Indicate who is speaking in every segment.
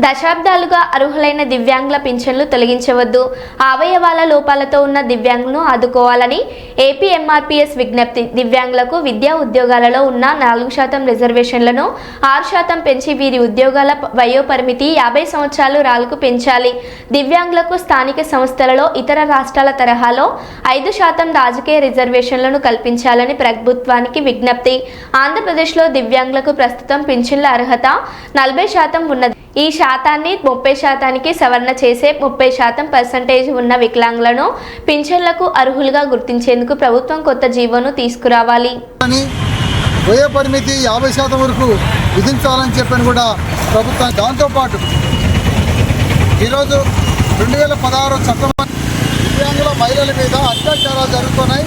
Speaker 1: దశాబ్దాలుగా అర్హులైన దివ్యాంగుల పింఛన్లు తొలగించవద్దు. అవయవాల లోపాలతో ఉన్న దివ్యాంగులను ఆదుకోవాలని ఏపీ ఎంఆర్పీఎస్ విజ్ఞప్తి. దివ్యాంగులకు విద్యా ఉద్యోగాలలో ఉన్న నాలుగు శాతం రిజర్వేషన్లను ఆరు శాతం పెంచి వీరి ఉద్యోగాల వయోపరిమితి యాభై సంవత్సరాలు రాళ్ళకు పెంచాలి. దివ్యాంగులకు స్థానిక సంస్థలలో ఇతర రాష్ట్రాల తరహాలో ఐదు శాతం రాజకీయ రిజర్వేషన్లను కల్పించాలని ప్రభుత్వానికి విజ్ఞప్తి. ఆంధ్రప్రదేశ్లో దివ్యాంగులకు ప్రస్తుతం పింఛన్ల అర్హత నలభై శాతం ఉన్నది. ఈ శాతాన్ని ముప్పై శాతానికి సవరణ చేసే ముప్పై శాతం పర్సంటేజ్ ఉన్న వికలాంగులను పింఛన్లకు అర్హులుగా గుర్తించేందుకు ప్రభుత్వం కొత్త జీవోను తీసుకురావాలి.
Speaker 2: అని వ్యయ పరిమితి యాభై శాతం వరకు విధించాలని చెప్పని కూడా ప్రభుత్వం దాంతోపాటు ఈరోజు రెండు వేల పదహారు చట్టం దివ్యాంగుల మహిళల మీద అత్యాచారాలు జరుగుతున్నాయి.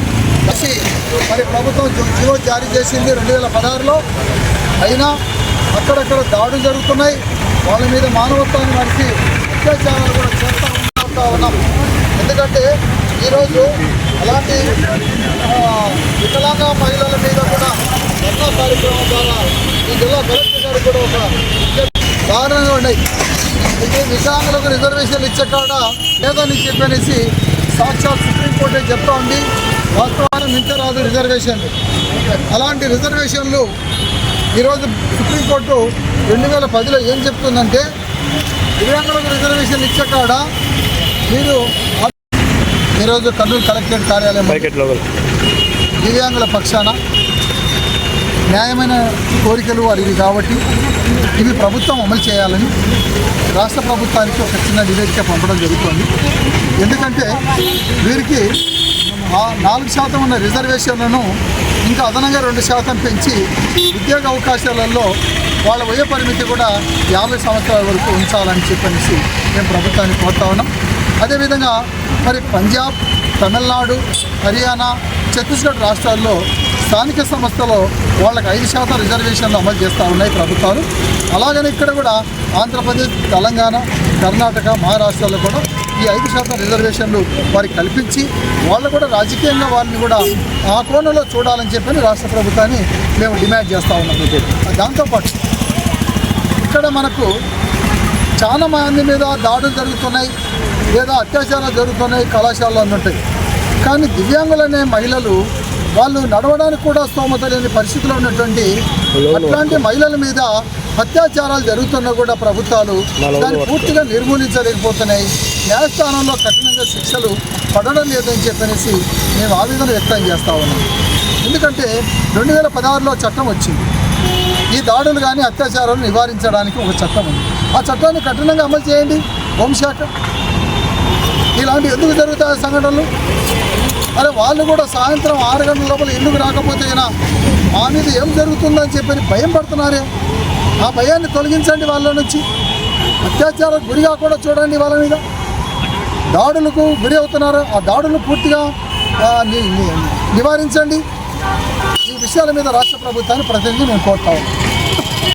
Speaker 2: మరి ప్రభుత్వం జీవో జారీ చేసింది రెండు వేల పదహారులో. అయినా అక్కడక్కడ దాడులు జరుగుతున్నాయి. వాళ్ళ మీద మానవత్వాన్ని నడిచి అత్యాచారాలు కూడా చేస్తూ ఉంటా ఉన్నాం. ఎందుకంటే ఈరోజు అలాంటి వికలాంగ మహిళల మీద కూడా ధర్నా కార్యక్రమం ద్వారా ఈ జిల్లా కలెక్టర్ గారు కూడా ఒక దారుణంగా ఉన్నాయి. ఇది వికలాంగులకు రిజర్వేషన్లు ఇచ్చే కాడ లేదని చెప్పనేసి సాక్షాత్ సుప్రీంకోర్టే చెప్తా ఉంది. వాస్తవాన్ని మించరాదు రిజర్వేషన్లు. అలాంటి రిజర్వేషన్లు ఈరోజు సుప్రీంకోర్టు రెండు వేల పదిలో ఏం చెప్తుందంటే దివ్యాంగులకు రిజర్వేషన్లు ఇచ్చే కాడ మీరు ఈరోజు కర్నూలు కలెక్టరేట్ కార్యాలయం దివ్యాంగుల పక్షాన న్యాయమైన కోరికలు అడిగి కాబట్టి ఇవి ప్రభుత్వం అమలు చేయాలని రాష్ట్ర ప్రభుత్వానికి ఒక చిన్న నివేదిక పంపడం జరుగుతుంది. ఎందుకంటే వీరికి నాలుగు శాతం ఉన్న రిజర్వేషన్లను ఇంకా అదనంగా రెండు శాతం పెంచి ఉద్యోగ అవకాశాలలో వాళ్ళ వయ పరిమితి కూడా యాభై సంవత్సరాల వరకు ఉంచాలని చెప్పనేసి మేము ప్రభుత్వాన్ని కోరుతా ఉన్నాం. అదేవిధంగా మరి పంజాబ్ తమిళనాడు హర్యానా ఛత్తీస్గఢ్ రాష్ట్రాల్లో స్థానిక సంస్థలో వాళ్ళకి ఐదు శాతం రిజర్వేషన్లు అమలు చేస్తూ ఉన్నాయి ప్రభుత్వాలు. అలాగని ఇక్కడ కూడా ఆంధ్రప్రదేశ్ తెలంగాణ కర్ణాటక మహారాష్ట్రలో కూడా ఈ ఐదు శాతం రిజర్వేషన్లు వారికి కల్పించి వాళ్ళు కూడా రాజకీయంగా వాళ్ళని కూడా ఆ కోణంలో చూడాలని చెప్పని రాష్ట్ర ప్రభుత్వాన్ని మేము డిమాండ్ చేస్తూ ఉన్నాం. దాంతోపాటు ఇక్కడ మనకు చాలా మంది మీద దాడులు జరుగుతున్నాయి లేదా అత్యాచారాలు జరుగుతున్నాయి కళాశాలలో ఉంటాయి కానీ దివ్యాంగులనే మహిళలు వాళ్ళు నడవడానికి కూడా స్తోమత లేని పరిస్థితిలో ఉన్నటువంటి అట్లాంటి మహిళల మీద అత్యాచారాలు జరుగుతున్నా కూడా ప్రభుత్వాలు దాన్ని పూర్తిగా నిర్మూలించలేకపోతున్నాయి. న్యాయస్థానంలో కఠినంగా శిక్షలు పడడం లేదని చెప్పనేసి మేము ఆవేదన వ్యక్తం చేస్తా ఉన్నాం. ఎందుకంటే రెండు వేల పదహారులో చట్టం వచ్చింది. ఈ దాడులు కానీ అత్యాచారాలు నివారించడానికి ఒక చట్టం ఉంది. ఆ చట్టాన్ని కఠినంగా అమలు చేయండి హోంశాఖ. ఇలాంటి ఎందుకు జరుగుతాయి సంఘటనలు? అరే వాళ్ళు కూడా సాయంత్రం ఆరు గంటల లోపల ఎందుకు రాకపోతే అయినా మా మీద ఏం జరుగుతుందని చెప్పని భయం పడుతున్నారే? ఆ భయాన్ని తొలగించండి వాళ్ళ నుంచి. అత్యాచారాలకు గురి కూడా చూడండి వాళ్ళ మీద. దాడులకు గురి అవుతున్నారు. ఆ దాడులు పూర్తిగా ని- నివారించండి. ఈ విషయాల మీద రాష్ట్ర ప్రభుత్వాన్ని ప్రతినిధి మేము కోరుతాము